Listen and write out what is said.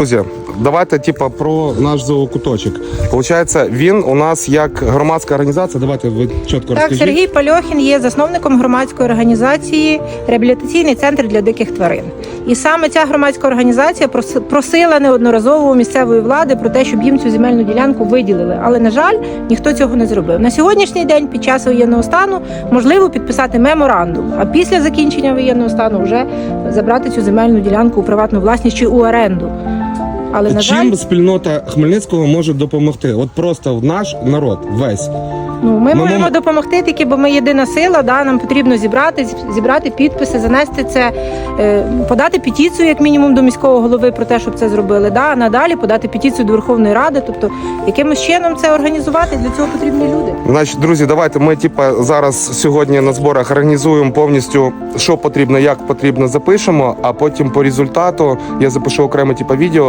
Друзі, давайте типа про наш зоокуточок. Получається, він у нас як громадська організація. Давайте ви чітко Так, розкажіть. Сергій Пальохін є засновником громадської організації Реабілітаційний центр для диких тварин. І саме ця громадська організація проси- просила неодноразово у місцевої влади про те, щоб їм цю земельну ділянку виділили. Але на жаль, ніхто цього не зробив. На сьогоднішній день, під час воєнного стану, можливо підписати меморандум. А після закінчення воєнного стану вже забрати цю земельну ділянку у приватну власність чи у оренду. Але на жаль, Чим спільнота Хмельницького може допомогти? От просто наш народ весь. Ну, ми Ми можемо можемо- допомогти тільки, бо ми єдина сила. Да, нам потрібно зібрати, зібрати підписи, занести це, е, подати петицію, як мінімум, до міського голови про те, щоб це зробили. Да, а надалі подати петицію до Верховної Ради. Тобто, якимось чином це організувати для цього потрібні люди. Значить, друзі, давайте ми типа зараз сьогодні на зборах організуємо повністю, що потрібно, як потрібно, запишемо. А потім по результату я запишу окреме типа відео